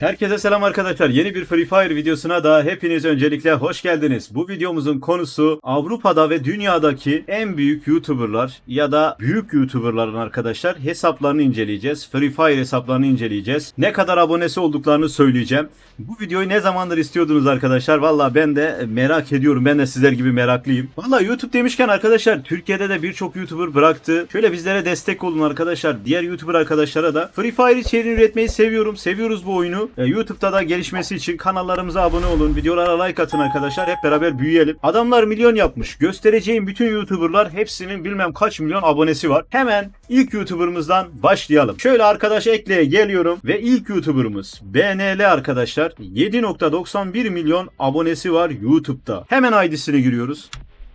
Herkese selam arkadaşlar. Yeni bir Free Fire videosuna da hepiniz öncelikle hoş geldiniz. Bu videomuzun konusu Avrupa'da ve dünyadaki en büyük YouTuber'lar ya da büyük YouTuber'ların arkadaşlar hesaplarını inceleyeceğiz. Free Fire hesaplarını inceleyeceğiz. Ne kadar abonesi olduklarını söyleyeceğim. Bu videoyu ne zamandır istiyordunuz arkadaşlar? Valla ben de merak ediyorum. Ben de sizler gibi meraklıyım. Valla YouTube demişken arkadaşlar Türkiye'de de birçok YouTuber bıraktı. Şöyle bizlere destek olun arkadaşlar. Diğer YouTuber arkadaşlara da Free Fire içeriğini üretmeyi seviyorum. Seviyoruz bu oyunu. Ee, YouTube'da da gelişmesi için kanallarımıza abone olun. Videolara like atın arkadaşlar. Hep beraber büyüyelim. Adamlar milyon yapmış. Göstereceğim bütün YouTuber'lar hepsinin bilmem kaç milyon abonesi var. Hemen ilk YouTuber'ımızdan başlayalım. Şöyle arkadaş ekleye geliyorum ve ilk YouTuber'ımız BNL arkadaşlar 7.91 milyon abonesi var YouTube'da. Hemen ID'sine giriyoruz.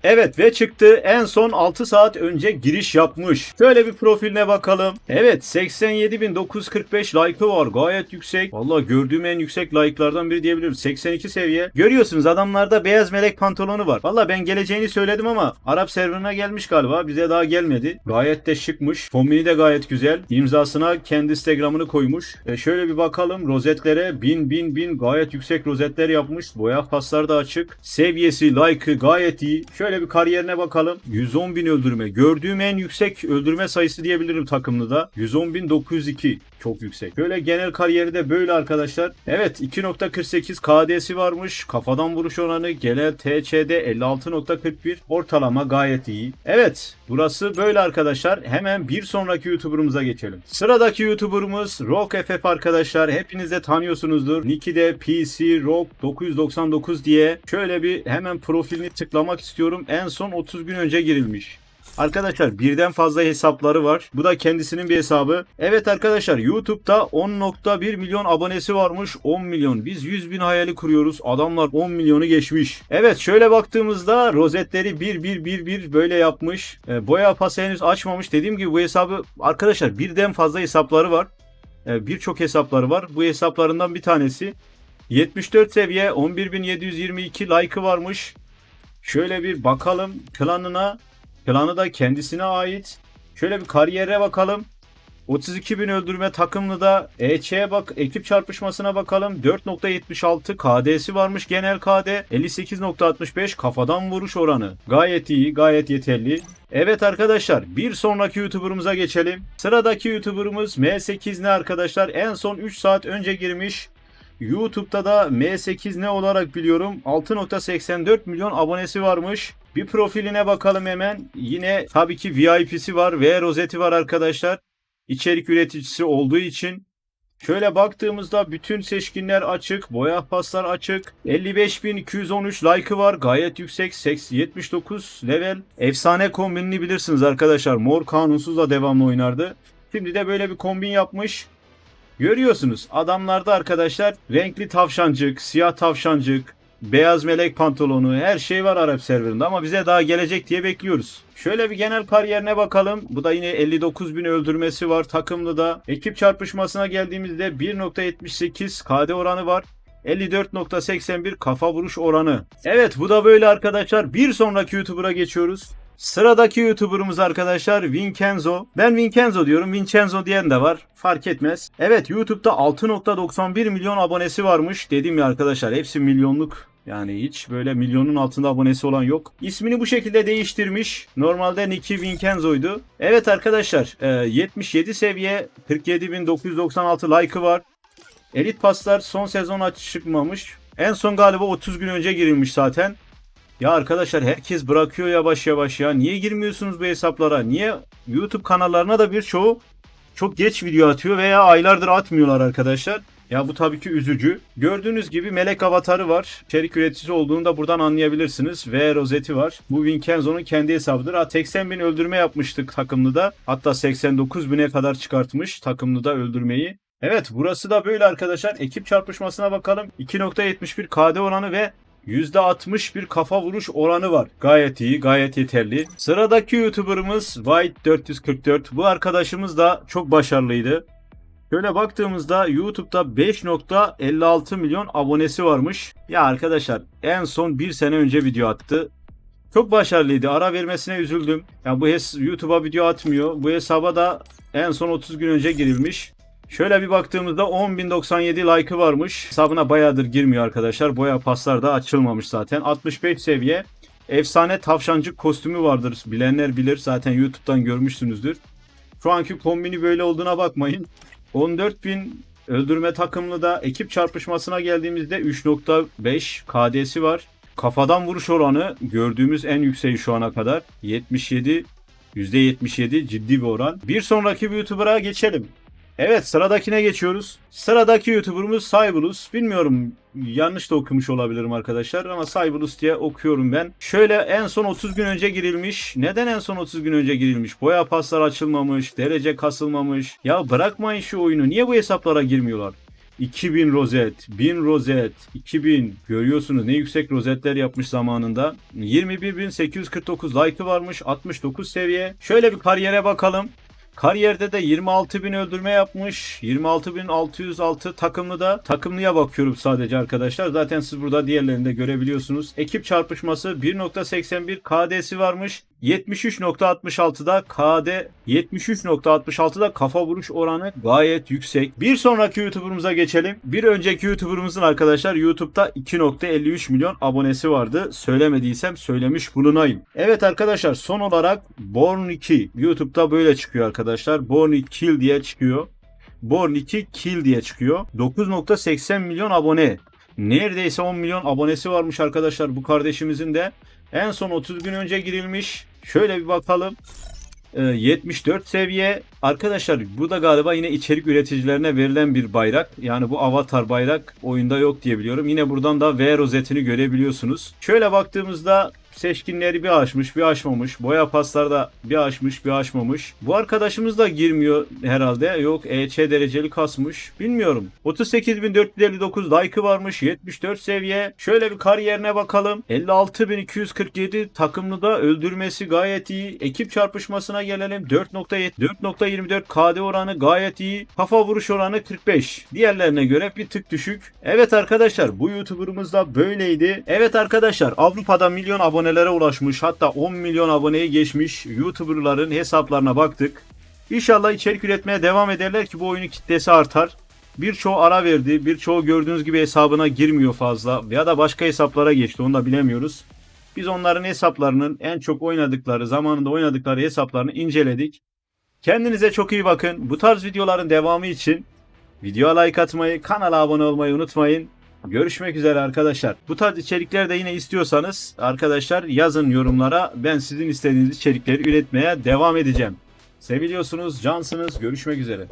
Evet ve çıktı. En son 6 saat önce giriş yapmış. Şöyle bir profiline bakalım. Evet 87.945 like'ı var. Gayet yüksek. Valla gördüğüm en yüksek like'lardan biri diyebilirim. 82 seviye. Görüyorsunuz adamlarda beyaz melek pantolonu var. Valla ben geleceğini söyledim ama Arap serverına gelmiş galiba. Bize daha gelmedi. Gayet de şıkmış. Kombini de gayet güzel. İmzasına kendi Instagram'ını koymuş. E şöyle bir bakalım. Rozetlere 1000 1000 1000 gayet yüksek rozetler yapmış. Boya paslar da açık. Seviyesi, like'ı gayet iyi. Şöyle bir kariyerine bakalım. 110 bin öldürme. Gördüğüm en yüksek öldürme sayısı diyebilirim takımlıda. 110.902. Çok yüksek. Böyle genel kariyeri de böyle arkadaşlar. Evet 2.48 KD'si varmış. Kafadan vuruş oranı genel TC'de 56.41. Ortalama gayet iyi. Evet burası böyle arkadaşlar. Hemen bir sonraki YouTuber'ımıza geçelim. Sıradaki YouTuber'ımız Rock FF arkadaşlar. Hepiniz de tanıyorsunuzdur. Nick'i de PC Rock 999 diye. Şöyle bir hemen profilini tıklamak istiyorum. En son 30 gün önce girilmiş. Arkadaşlar birden fazla hesapları var. Bu da kendisinin bir hesabı. Evet arkadaşlar YouTube'da 10.1 milyon abonesi varmış. 10 milyon. Biz 100 bin hayali kuruyoruz. Adamlar 10 milyonu geçmiş. Evet şöyle baktığımızda rozetleri 1 1 1 1 böyle yapmış. E, boya pası henüz açmamış. Dediğim gibi bu hesabı arkadaşlar birden fazla hesapları var. E, Birçok hesapları var. Bu hesaplarından bir tanesi. 74 seviye 11.722 like'ı varmış. Şöyle bir bakalım klanına. Klanı da kendisine ait. Şöyle bir kariyere bakalım. 32 bin öldürme takımlı da EÇ'ye bak ekip çarpışmasına bakalım. 4.76 KD'si varmış genel KD 58.65 kafadan vuruş oranı. Gayet iyi gayet yeterli. Evet arkadaşlar bir sonraki YouTuber'ımıza geçelim. Sıradaki YouTuber'ımız M8 ne arkadaşlar? En son 3 saat önce girmiş. YouTube'da da M8 ne olarak biliyorum? 6.84 milyon abonesi varmış. Bir profiline bakalım hemen. Yine tabii ki VIP'si var ve rozeti var arkadaşlar. İçerik üreticisi olduğu için. Şöyle baktığımızda bütün seçkinler açık, boya paslar açık. 55.213 like'ı var. Gayet yüksek. 79 level. Efsane kombinini bilirsiniz arkadaşlar. Mor kanunsuz da devamlı oynardı. Şimdi de böyle bir kombin yapmış. Görüyorsunuz adamlarda arkadaşlar renkli tavşancık, siyah tavşancık, beyaz melek pantolonu her şey var Arap serverında ama bize daha gelecek diye bekliyoruz. Şöyle bir genel kariyerine bakalım. Bu da yine 59 bin öldürmesi var takımlı da. Ekip çarpışmasına geldiğimizde 1.78 KD oranı var. 54.81 kafa vuruş oranı. Evet bu da böyle arkadaşlar. Bir sonraki YouTuber'a geçiyoruz. Sıradaki YouTuber'ımız arkadaşlar Vincenzo. Ben Vincenzo diyorum. Vincenzo diyen de var. Fark etmez. Evet YouTube'da 6.91 milyon abonesi varmış. Dedim ya arkadaşlar hepsi milyonluk. Yani hiç böyle milyonun altında abonesi olan yok. İsmini bu şekilde değiştirmiş. Normalde Nicky Vincenzo'ydu. Evet arkadaşlar e, 77 seviye 47.996 like'ı var. Elit paslar son sezon çıkmamış. En son galiba 30 gün önce girilmiş zaten. Ya arkadaşlar herkes bırakıyor yavaş yavaş ya. Niye girmiyorsunuz bu hesaplara? Niye YouTube kanallarına da birçoğu çok geç video atıyor veya aylardır atmıyorlar arkadaşlar. Ya bu tabii ki üzücü. Gördüğünüz gibi melek avatarı var. İçerik üreticisi olduğunu da buradan anlayabilirsiniz. Ve rozeti var. Bu Vincenzo'nun kendi hesabıdır. Ha 80 bin öldürme yapmıştık takımlıda. Hatta 89 bine kadar çıkartmış takımlıda öldürmeyi. Evet burası da böyle arkadaşlar. Ekip çarpışmasına bakalım. 2.71 KD oranı ve %60 bir kafa vuruş oranı var. Gayet iyi, gayet yeterli. Sıradaki YouTuber'ımız White 444. Bu arkadaşımız da çok başarılıydı. Şöyle baktığımızda YouTube'da 5.56 milyon abonesi varmış. Ya arkadaşlar en son bir sene önce video attı. Çok başarılıydı. Ara vermesine üzüldüm. Ya bu hes- YouTube'a video atmıyor. Bu hesaba da en son 30 gün önce girilmiş. Şöyle bir baktığımızda 10.097 like'ı varmış. Hesabına bayağıdır girmiyor arkadaşlar. Boya paslar da açılmamış zaten. 65 seviye. Efsane tavşancık kostümü vardır. Bilenler bilir. Zaten YouTube'dan görmüşsünüzdür. Şu anki kombini böyle olduğuna bakmayın. 14.000 öldürme takımlı da ekip çarpışmasına geldiğimizde 3.5 KD'si var. Kafadan vuruş oranı gördüğümüz en yükseği şu ana kadar. 77 %77 ciddi bir oran. Bir sonraki YouTuber'a geçelim. Evet sıradakine geçiyoruz. Sıradaki YouTuber'ımız Cybulus. Bilmiyorum yanlış da okumuş olabilirim arkadaşlar ama Cybulus diye okuyorum ben. Şöyle en son 30 gün önce girilmiş. Neden en son 30 gün önce girilmiş? Boya paslar açılmamış, derece kasılmamış. Ya bırakmayın şu oyunu. Niye bu hesaplara girmiyorlar? 2000 rozet, 1000 rozet, 2000 görüyorsunuz ne yüksek rozetler yapmış zamanında. 21849 like'ı varmış, 69 seviye. Şöyle bir kariyere bakalım. Kariyerde de 26.000 öldürme yapmış. 26.606 takımlı da takımlıya bakıyorum sadece arkadaşlar. Zaten siz burada diğerlerini de görebiliyorsunuz. Ekip çarpışması 1.81 KD'si varmış. 73.66'da KD 73.66'da kafa vuruş oranı gayet yüksek. Bir sonraki YouTuber'ımıza geçelim. Bir önceki YouTuber'ımızın arkadaşlar YouTube'da 2.53 milyon abonesi vardı. Söylemediysem söylemiş bulunayım. Evet arkadaşlar son olarak Born 2 YouTube'da böyle çıkıyor arkadaşlar. Born 2 Kill diye çıkıyor. Born 2 Kill diye çıkıyor. 9.80 milyon abone. Neredeyse 10 milyon abonesi varmış arkadaşlar bu kardeşimizin de. En son 30 gün önce girilmiş. Şöyle bir bakalım. Ee, 74 seviye. Arkadaşlar bu da galiba yine içerik üreticilerine verilen bir bayrak. Yani bu avatar bayrak oyunda yok diye biliyorum. Yine buradan da V rozetini görebiliyorsunuz. Şöyle baktığımızda seçkinleri bir açmış bir açmamış. Boya paslarda bir açmış bir açmamış. Bu arkadaşımız da girmiyor herhalde. Yok EÇ dereceli kasmış. Bilmiyorum. 38.459 like'ı varmış. 74 seviye. Şöyle bir kariyerine bakalım. 56.247 takımlıda öldürmesi gayet iyi. Ekip çarpışmasına gelelim. 4.7 4.24 KD oranı gayet iyi. Kafa vuruş oranı 45. Diğerlerine göre bir tık düşük. Evet arkadaşlar bu YouTuber'ımız da böyleydi. Evet arkadaşlar Avrupa'da milyon abonelere ulaşmış. Hatta 10 milyon aboneyi geçmiş YouTuber'ların hesaplarına baktık. İnşallah içerik üretmeye devam ederler ki bu oyunun kitlesi artar. Birçoğu ara verdi. Birçoğu gördüğünüz gibi hesabına girmiyor fazla. Ya da başka hesaplara geçti. Onu da bilemiyoruz. Biz onların hesaplarının en çok oynadıkları, zamanında oynadıkları hesaplarını inceledik. Kendinize çok iyi bakın. Bu tarz videoların devamı için videoya like atmayı, kanala abone olmayı unutmayın. Görüşmek üzere arkadaşlar. Bu tarz içerikler de yine istiyorsanız arkadaşlar yazın yorumlara. Ben sizin istediğiniz içerikleri üretmeye devam edeceğim. Seviliyorsunuz, cansınız. Görüşmek üzere.